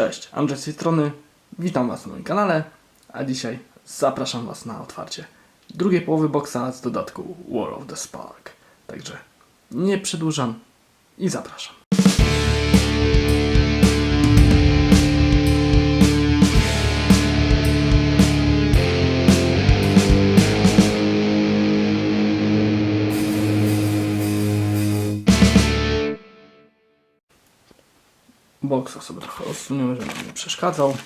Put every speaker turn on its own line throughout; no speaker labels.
Cześć, Andrzej z tej strony. Witam Was na moim kanale, a dzisiaj zapraszam Was na otwarcie drugiej połowy boksa z dodatku War of the Spark. Także nie przedłużam i zapraszam. Boksa sobie trochę odsuniemy, żeby nam nie przeszkadzał.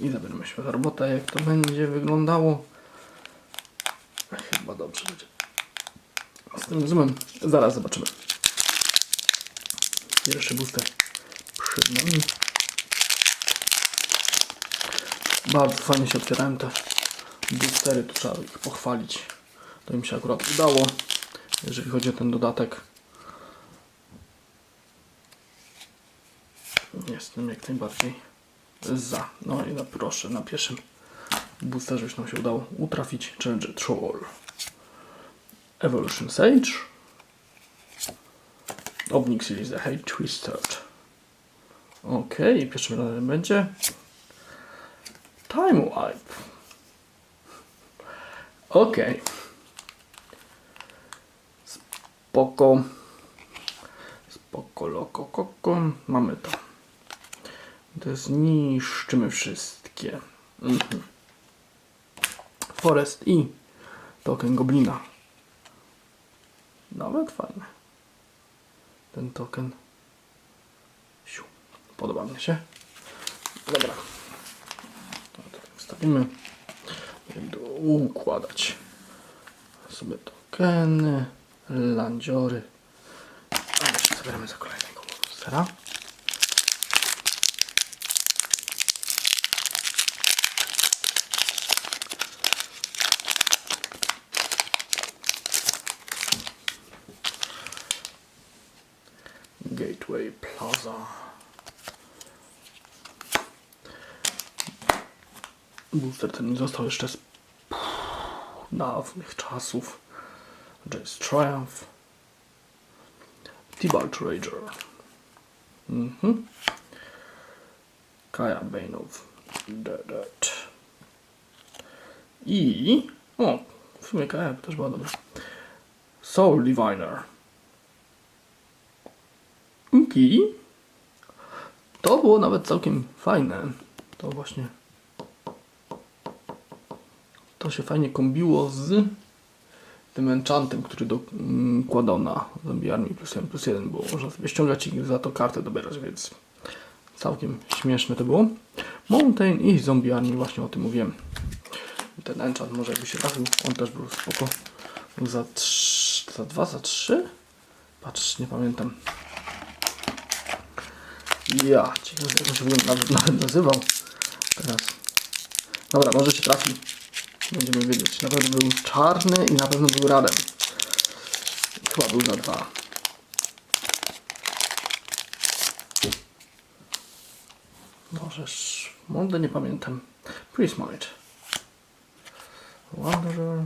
I zabierzemy się za robotę, jak to będzie wyglądało. Chyba dobrze będzie. Z tym zoomem zaraz zobaczymy. Pierwszy booster przed nami. Bardzo fajnie się otwierają te boostery, tu trzeba ich pochwalić. To im się akurat udało, jeżeli chodzi o ten dodatek. Jestem jak najbardziej za. No i na, proszę, na pierwszym boosterze już nam się udało utrafić Challenger Troll. Evolution Sage. Obnik Series The Hate Twisted. Ok, pierwszym razem będzie Time Wipe. Ok. Spoko. Spoko, loko, koko. Mamy to. To zniszczymy wszystkie. Mhm. Forest i token goblina. Nawet fajny. Ten token. Siu. Podoba mi się. Dobra. To tak wstawimy. Będę układać sobie tokeny, landziory. A jeszcze zabieramy za kolejnego monstera. Gateway Plaza. Booster ten mi został jeszcze z dawnych czasów. Jace Triumph. Tibalt Rager. Mhm. Kaja the Dead. I... O, w sumie Kaja też była dobra. Soul Diviner. I to było nawet całkiem fajne. To właśnie to się fajnie kombiło z tym enchantem, który dokładał na zombie plus 1 plus 1 było. Można sobie ściągać i za to kartę dobierać, więc całkiem śmieszne to było. Mountain i zombie armii, właśnie o tym mówiłem. Ten enchant może jakby się trafił, on też był spoko. Za 3, za 2, za 3? Patrz, nie pamiętam. Ja, ciekawe jak on się nawet, nawet nazywał teraz. Dobra, może się trafi. Będziemy wiedzieć. Na pewno był czarny i na pewno był radem. Chyba był za dwa. Możesz... Może nie pamiętam. Prismite. Wanderer.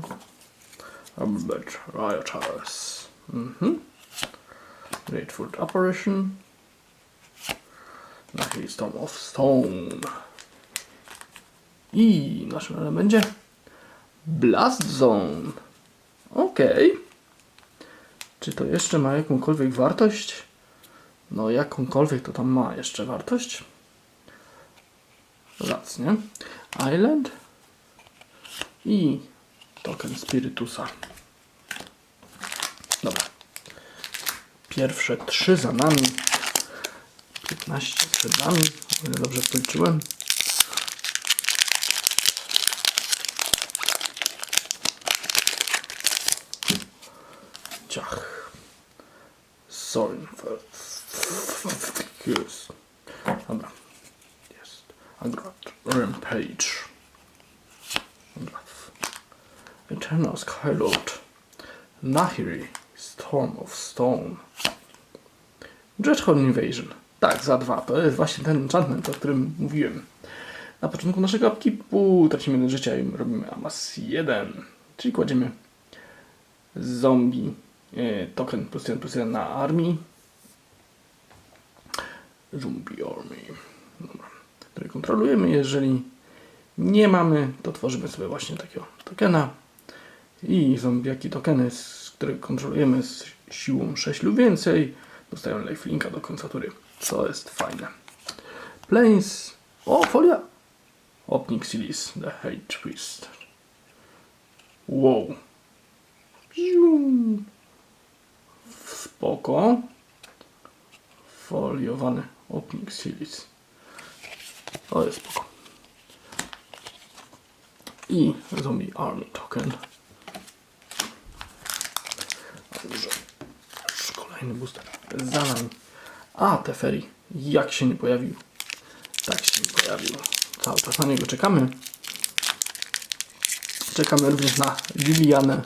Albert Rioters. Mhm. Grateful Apparition. Na chwili Storm of Stone. I naszym będzie Blast Zone. Ok. Czy to jeszcze ma jakąkolwiek wartość? No jakąkolwiek to tam ma jeszcze wartość. Zacnie. Island. I token Spiritusa. Dobra. Pierwsze trzy za nami. 15 przed nami, o ile dobrze policzyłem. Ciach. Sorry. Yes. Dobra. Jest. Agrat. Rampage. Eternal Skylord. Nahiri. Storm of Stone. Dreadhorn Invasion. Tak, za dwa. To jest właśnie ten enchantment, o którym mówiłem. Na początku naszego upkeepu tracimy życia i robimy Amas 1. Czyli kładziemy zombie e, token plus 1 plus 1 na armii. Zombie Army. Dobra. Które kontrolujemy. Jeżeli nie mamy, to tworzymy sobie właśnie takiego tokena. I zombiaki tokeny, które kontrolujemy z siłą 6 lub więcej, dostają lifelinka do końca tury. Co jest fajne. Planes. O, folia! Opnik Silis, The Hate Twist. Wow. Spoko. Foliowany Opnik Silis. To jest spoko. I Zombie Army Token. Dobrze. Kolejny booster za nami. A, Teferi. Jak się nie pojawił? Tak się nie pojawił. Cały czas na niego czekamy. Czekamy również na Lilianę.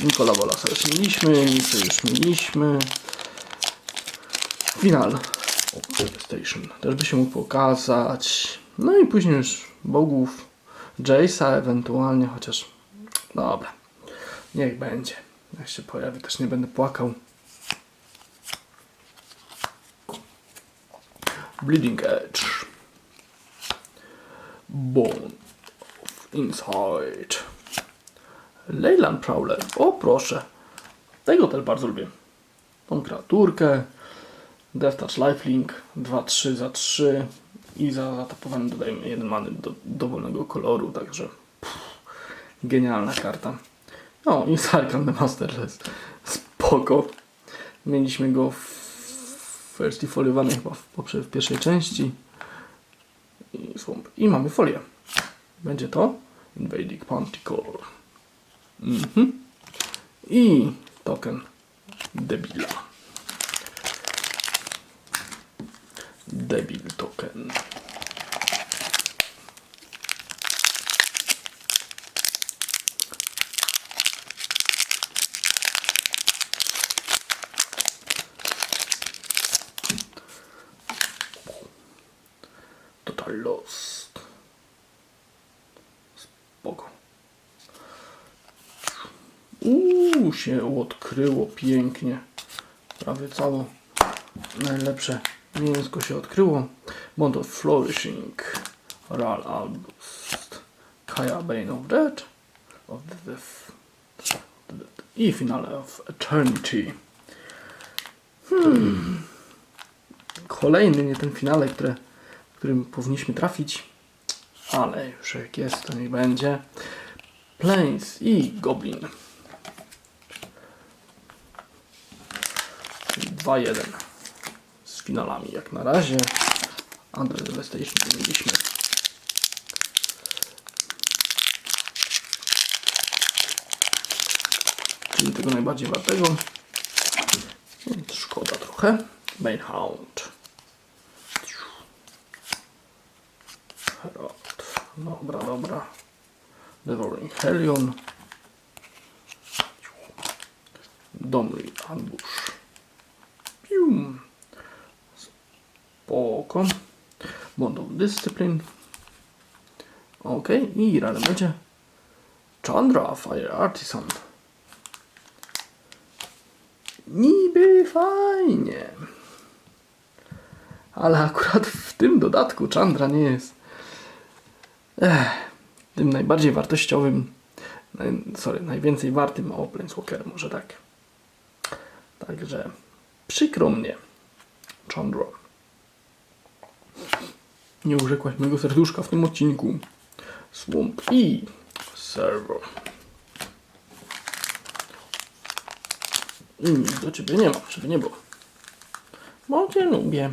Nikola Bolasa już mieliśmy, Nicę już mieliśmy. Final Station też by się mógł pokazać. No i później już bogów, Jace'a ewentualnie, chociaż dobra, niech będzie. Jak się pojawi, też nie będę płakał. Bleeding Edge. Bone of Inside. Leyland Prowler. O proszę. Tego też bardzo lubię. Tą kreaturkę. Death Touch Lifelink. 2-3 za 3. I za zatapowanie dodajemy jeden many do dowolnego koloru. Także pff, genialna karta. No i Sarkhan the Masterless. Spoko. Mieliśmy go w wersji foliowanej chyba w, poprze- w pierwszej części. I. I mamy folię. Będzie to Invading Panticore. Mhm. I token debila. Debil token. Lost. Spoko. Uuu, się odkryło pięknie. Prawie całe najlepsze mięsko się odkryło. Of Flourishing. Ral Albust. Kaja Bane of Death. Of Death. I finale of Eternity. Hmm. Kolejny, nie ten finale, które, którym powinniśmy trafić. Ale już jak jest, to niech będzie. Plains i Goblin. Czyli 2-1 z finalami jak na razie. Under Devastation nie mieliśmy. Czyli tego najbardziej wartego. Szkoda trochę. Mainhound. Dobra, dobra. Devouring Helion. Domri Ambush. Pium. Spoko. Bond of Discipline. Ok, i razem będzie Chandra Fire Artisan. Niby fajnie. Ale akurat w tym dodatku Chandra nie jest tym najbardziej wartościowym, sorry, najwięcej wartym o Planeswalker, może tak. Także przykro mnie, Chandra. Nie urzekłaś mojego serduszka w tym odcinku. Swamp i server. I nic do ciebie nie mam, żeby nie było. Bo cię lubię.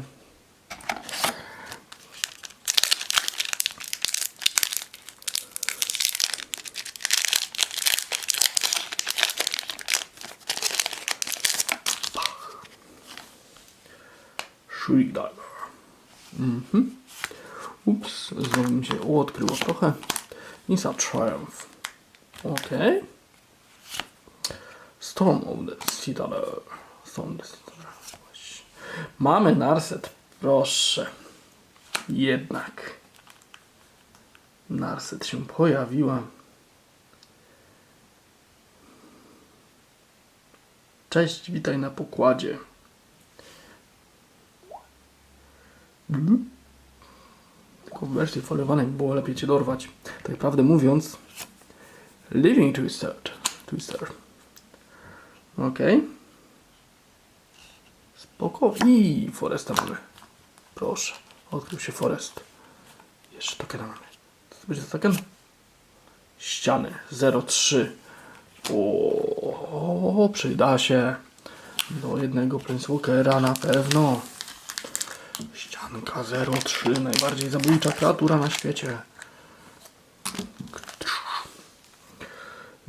Shriek Diver. Mhm. Ups, znowu mi się odkryło trochę. Nisa Triumph. Ok. Storm of the Citadel. Storm of the Citadel. Mamy Narset, proszę. Jednak. Narset się pojawiła. Cześć, witaj na pokładzie. Tylko w wersji foliowanej było lepiej cię dorwać. Tak prawdę mówiąc, Living Twister. Twister. Okej. Spoko. I Foresta mamy. Proszę. Odkrył się Forest. Jeszcze tokena mamy. Co to będzie za token? Ściany 03. O, przyda się do jednego Planeswalkera na pewno. Ścianka 03. Najbardziej zabójcza kreatura na świecie.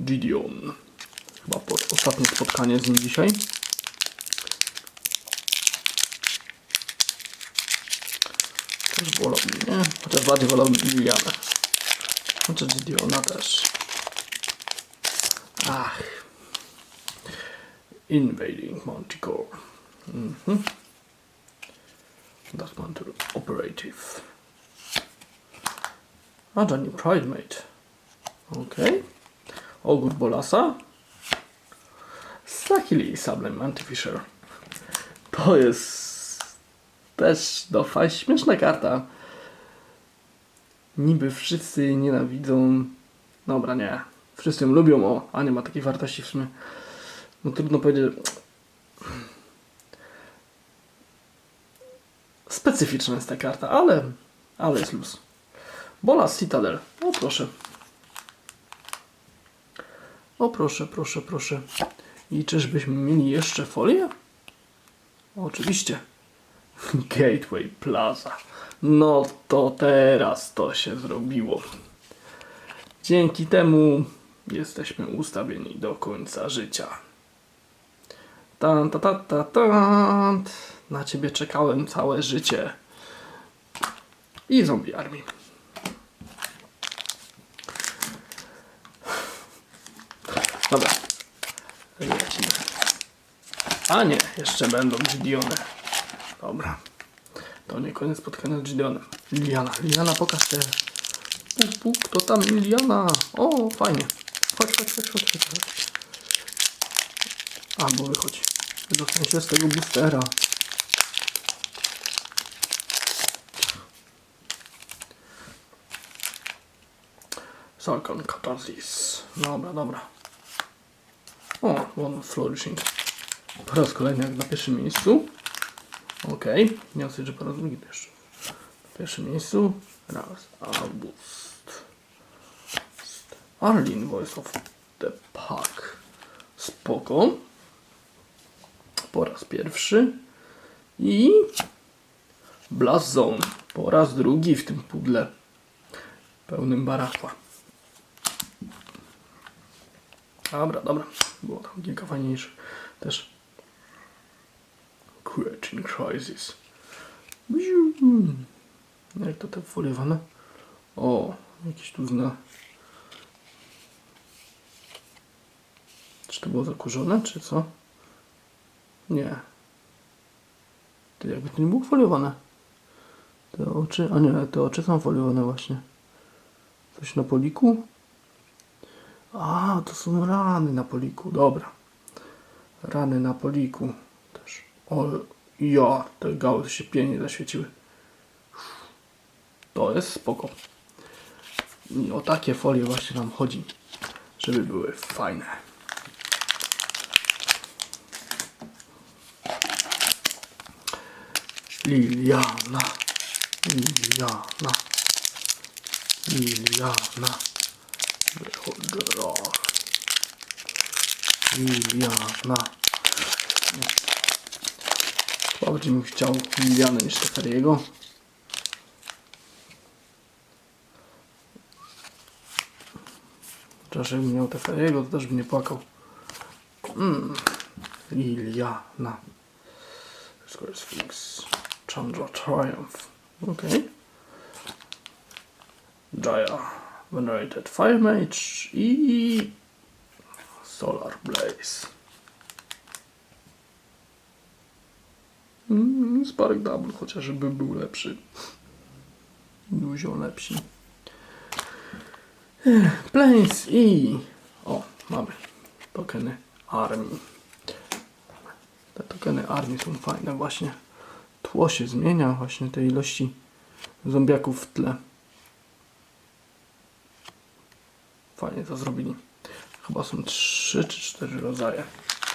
Gideon. Chyba ostatnie spotkanie z nim dzisiaj. Też wolałbym, nie? Chociaż bardziej wolałbym Lilianę. Chociaż Gideona też. Ach. Invading Manticore. Mhm. That's Manticore Operative. A, Johnny Pridemate. Okej. Ogór Bolasa. Sakili Sublime Antifisher. To jest też no, fajna, śmieszna karta. Niby wszyscy nienawidzą. Dobra, nie. Wszyscy ją lubią, o, a nie ma takiej wartości w sumie. No trudno powiedzieć. Specyficzna jest ta karta, ale, ale jest luz. Bolas Citadel. O proszę. O proszę, proszę, proszę. I czyżbyśmy mieli jeszcze folię? Oczywiście. Gateway Plaza. No to teraz to się zrobiło. Dzięki temu jesteśmy ustawieni do końca życia. Tan, ta, ta, ta, tan. Na ciebie czekałem całe życie. I zombie armii. Dobra. Lecimy. A nie, jeszcze będą Gideony. Dobra. To nie koniec spotkania z Gideonem. Liliana. Liliana, pokaż się. Puk, puk, kto tam Liliana? O, fajnie. Chodź, chodź, chodź, chodź. chodź. A, bo wychodzi. Dostań się z tego boostera. Sarkon Catharsis. Dobra, dobra. O, One Flourishing. Po raz kolejny jak na pierwszym miejscu. Okay. nie że po raz drugi też. Na pierwszym miejscu. Raz. August. Arlene Voice of the Pack. Spoko. Po raz pierwszy. I Blast Zone. Po raz drugi w tym pudle. Pełnym barachła. Dobra, dobra. Było tam kilka fajniejszych też. Creating Crisis. Jak to te foliowane? O, jakiś tu zna. Czy to było zakurzone, czy co? Nie. To jakby to nie było foliowane. Te oczy, a nie, te oczy są foliowane właśnie. Coś na poliku? A, to są rany na poliku, dobra. Rany na poliku też. O, ja, te gały się pięknie zaświeciły. To jest spoko. I o takie folie właśnie nam chodzi, żeby były fajne. Liliana, Liliana, Liliana. Wychodź, Liliana. Bardziej bym chciał Lilianę niż Teferiego. Chociaż jakbym miał Teferiego, to też bym nie płakał. Mm. Liliana. Square Sphinx. Chandra Triumph. Okay. Jaya. Venerated Fire Mage i Solar Blaze. Mm, Spark Double, chociażby był lepszy. Dużo lepszy. Planes i... O, mamy tokeny armii. Te tokeny armii są fajne właśnie. Tło się zmienia, właśnie tej ilości zombiaków w tle. Fajnie to zrobili. Chyba są trzy czy cztery rodzaje,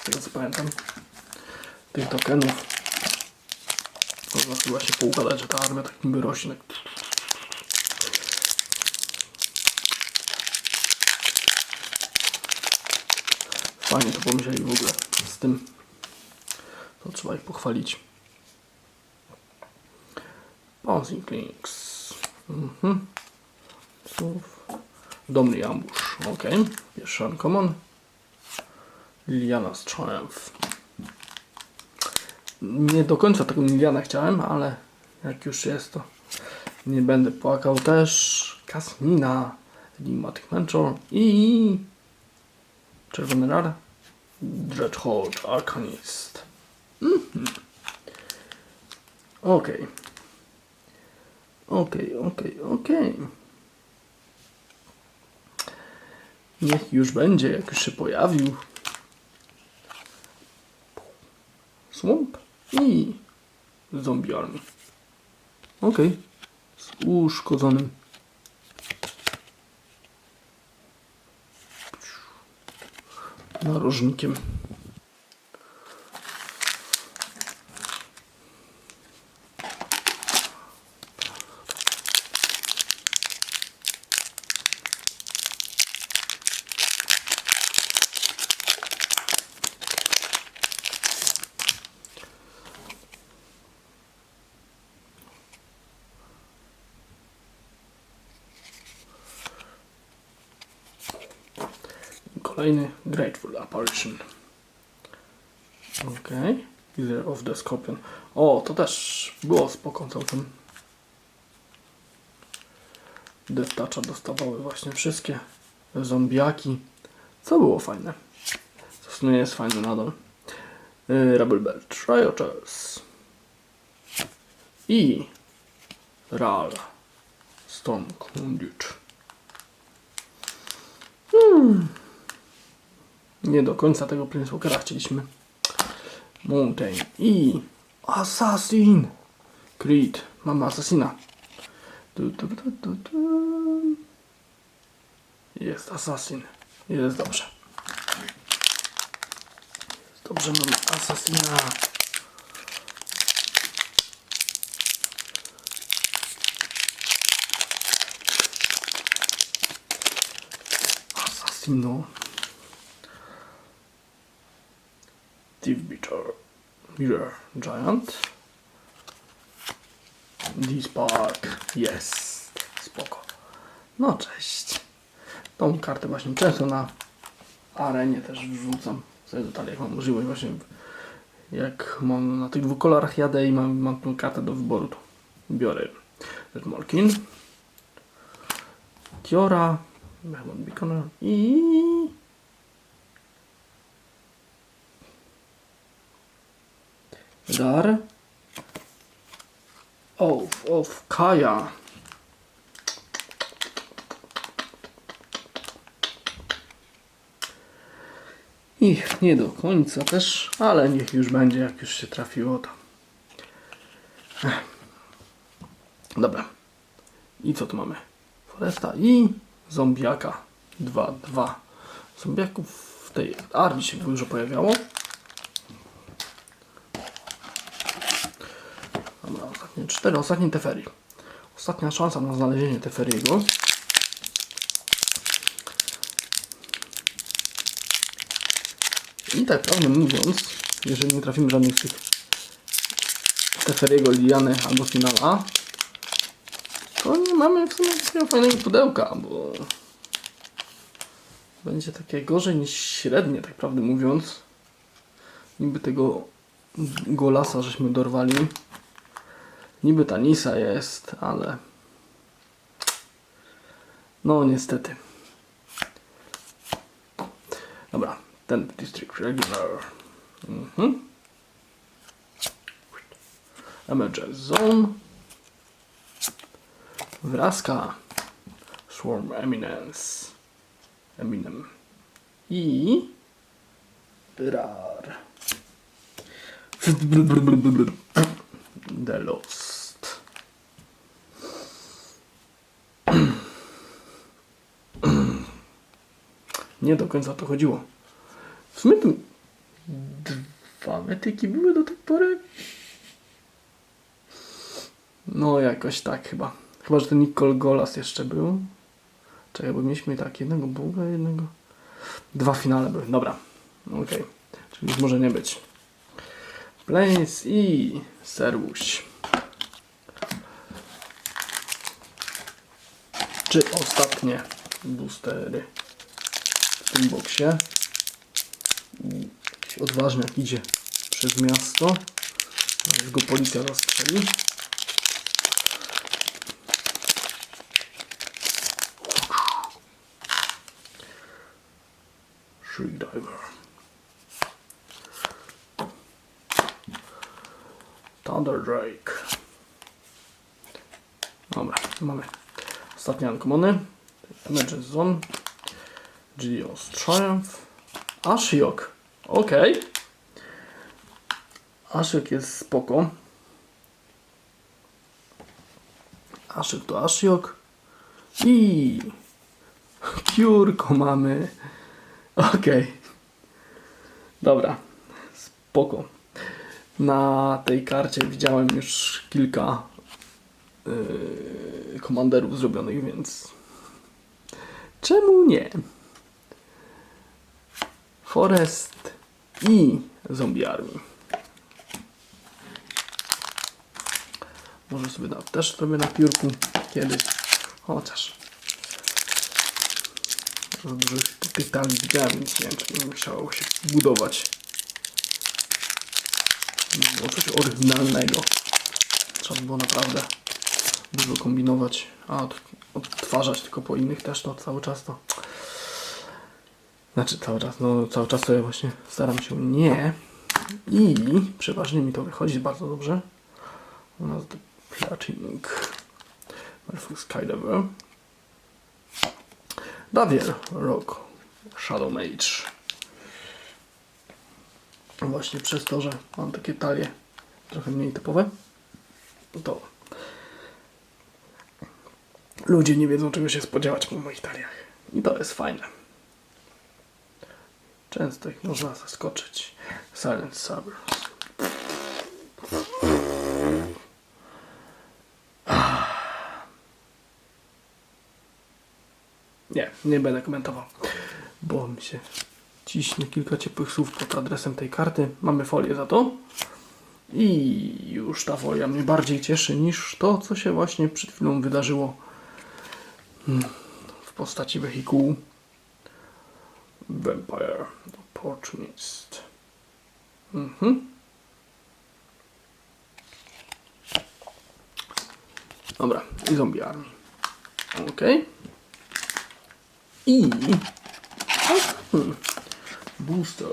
z tego co pamiętam, tych tokenów. Można chyba się pougadać, że ta armia tak niby rośnie. Tak. Fajnie to pomyśleli w ogóle z tym. To trzeba ich pochwalić. Pausing links. Mhm. Słów. Domny ambush. Ok. Pierwszy uncommon. Liliana's Triumph. Nie do końca tego Liliana chciałem, ale jak już jest to nie będę płakał też. Kasmina. Enigmatic Mentor i Czerwony Rar. Dreadhold Arcanist. Mhm. Okej. Okej, okej, okej. Niech już będzie, jak już się pojawił. Swamp i Zombie Army. Okej. Z uszkodzonym. narożnikiem. Kolejny Grateful Apparition. Ok. Either of the Scorpion. O, to też było spoko całkiem. Toucha dostawały właśnie wszystkie zombiaki. Co było fajne. Co w sumie jest fajne nadal. Yy, Rebel Belt. Rioters. I Ral. Storm Conduit. Nie do końca tego Planeswalkera chcieliśmy. Mountain i Assassin. Creed. Mamy Assassina. Jest Assassin. Jest dobrze. Jest dobrze, mamy Assassina. Assassino. Steve Bitter, Mirror Giant, D-Spark, jest, spoko. No cześć. Tą kartę właśnie często na arenie też wrzucam sobie do talii, jak mam możliwość właśnie jak mam na tych dwóch kolorach jadę i mam, mam tą kartę do wyboru, to biorę Molkin, Kiora, Behemoth Beaconer i Dar. Of, of, Kaja. I nie do końca też, ale niech już będzie, jak już się trafiło to. Ech. Dobra. I co tu mamy? Foresta i zombiaka. 2-2. Zombiaków w tej armii się dużo pojawiało. Dobra, ostatni Teferi. Ostatnia szansa na znalezienie Teferiego. I tak prawdę mówiąc, jeżeli nie trafimy żadnych z tych Teferiego, Liany albo Finala, to nie mamy w sumie takiego fajnego pudełka, bo będzie takie gorzej niż średnie, tak prawdę mówiąc. Niby tego golasa żeśmy dorwali. Niby ta Nisa jest, ale no niestety. Dobra, ten District Regular. Mhm. Emergency Zone. Wraska. Swarm Eminence. Eminem. I... Rar. The Lost. Nie do końca to chodziło. W sumie to dwa metyki były do tej pory. No jakoś tak chyba. Chyba, że ten Nicole Golas jeszcze był. Czekaj, bo mieliśmy tak jednego Boga, jednego... Dwa finale były, dobra. Okej, czyli już może nie być. Place i serwuś. Czy ostatnie boostery w tym boksie? Jakiś odważny jak idzie przez miasto. Zaraz go policja zastrzeli. Shriek Thunder Drake. Dobra, mamy ostatnie uncommony. Emergency Zone. Geos Triumph. Ashiok. Okej. Ashiok jest spoko. Ashiok to Ashiok. I piórko mamy. Okej. Dobra. Spoko. Na tej karcie widziałem już kilka yy, komanderów zrobionych, więc czemu nie? Forest i Zombie Army. Może sobie na, też zrobię na piórku kiedyś. Chociaż. Dużo tych talii widziałem, więc nie wiem, czy nie musiało się budować. Było coś oryginalnego. Trzeba było naprawdę dużo kombinować. A od, odtwarzać tylko po innych też to cały czas to. Znaczy cały czas, no cały czas to ja właśnie staram się nie. I przeważnie mi to wychodzi bardzo dobrze. U nas The Plating. Merfolk Skydiver. Davier Rock Shadow Mage. Właśnie przez to, że mam takie talie trochę mniej typowe, to ludzie nie wiedzą czego się spodziewać po moich taliach. I to jest fajne. Często ich można zaskoczyć. Silent Sabers. Nie, nie będę komentował, bo mi się ciśnie kilka ciepłych słów pod adresem tej karty. Mamy folię za to. I już ta folia mnie bardziej cieszy niż to, co się właśnie przed chwilą wydarzyło hmm, w postaci wehikułu. Vampire Opportunist. Mhm. Dobra, i zombie army. Ok. I hmm, booster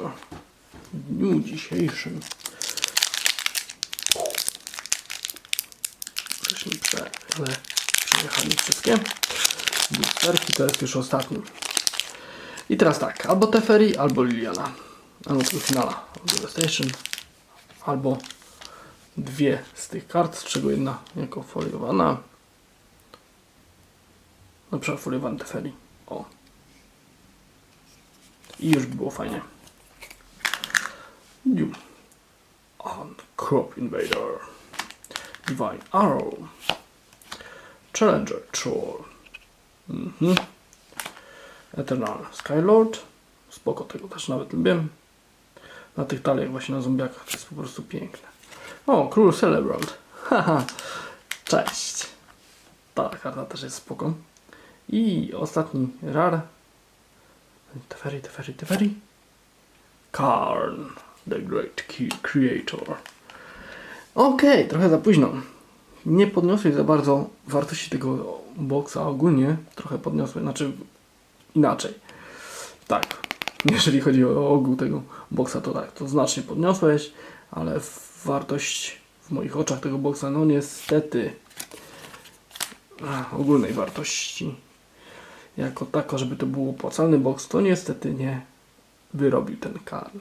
w dniu dzisiejszym. Żeśmy prze, ale przejechali wszystkie. Boosterki to jest już ostatni. I teraz tak, albo Teferi, albo Liliana. Albo tego finala, albo Devastation, albo dwie z tych kart, z czego jedna jako foliowana. Na przykład foliowany Teferi. O. I już by było fajnie. Doom. On Crop Invader. Divine Arrow. Challenger Troll. Mhm. Eternal Skylord. Spoko, tego też nawet lubię. Na tych taliach właśnie na zombiakach to jest po prostu piękne. O, Król Celebrant. Haha. Cześć. Ta karta też jest spoko. I ostatni rar. Teferi, Teferi, Teferi. Karn, the Great Creator. Okej, trochę za późno. Nie podniosłeś za bardzo wartości tego boksa ogólnie. Trochę podniosłeś, znaczy inaczej. Tak, jeżeli chodzi o ogół tego boksa, to tak, to znacznie podniosłeś, ale wartość w moich oczach tego boksa, no niestety ogólnej wartości jako tako, żeby to był opłacalny boks, to niestety nie wyrobił ten karn.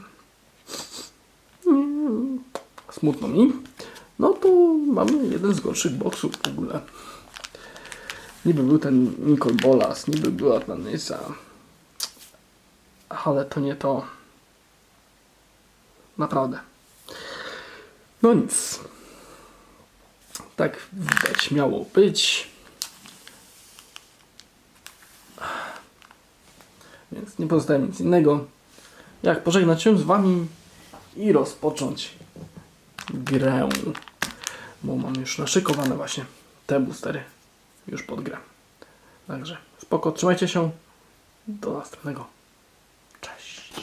Mm, Smutno mi. no to mamy jeden z gorszych boksów w ogóle. Niby był ten Nicole Bolas, niby była ta Nysa. Ale to nie to. Naprawdę. No nic. Tak widać miało być. Więc nie pozostaje nic innego, jak pożegnać się z Wami i rozpocząć grę. Bo mam już naszykowane właśnie te boostery już pod grę. Także spoko, trzymajcie się. Do następnego. Cześć.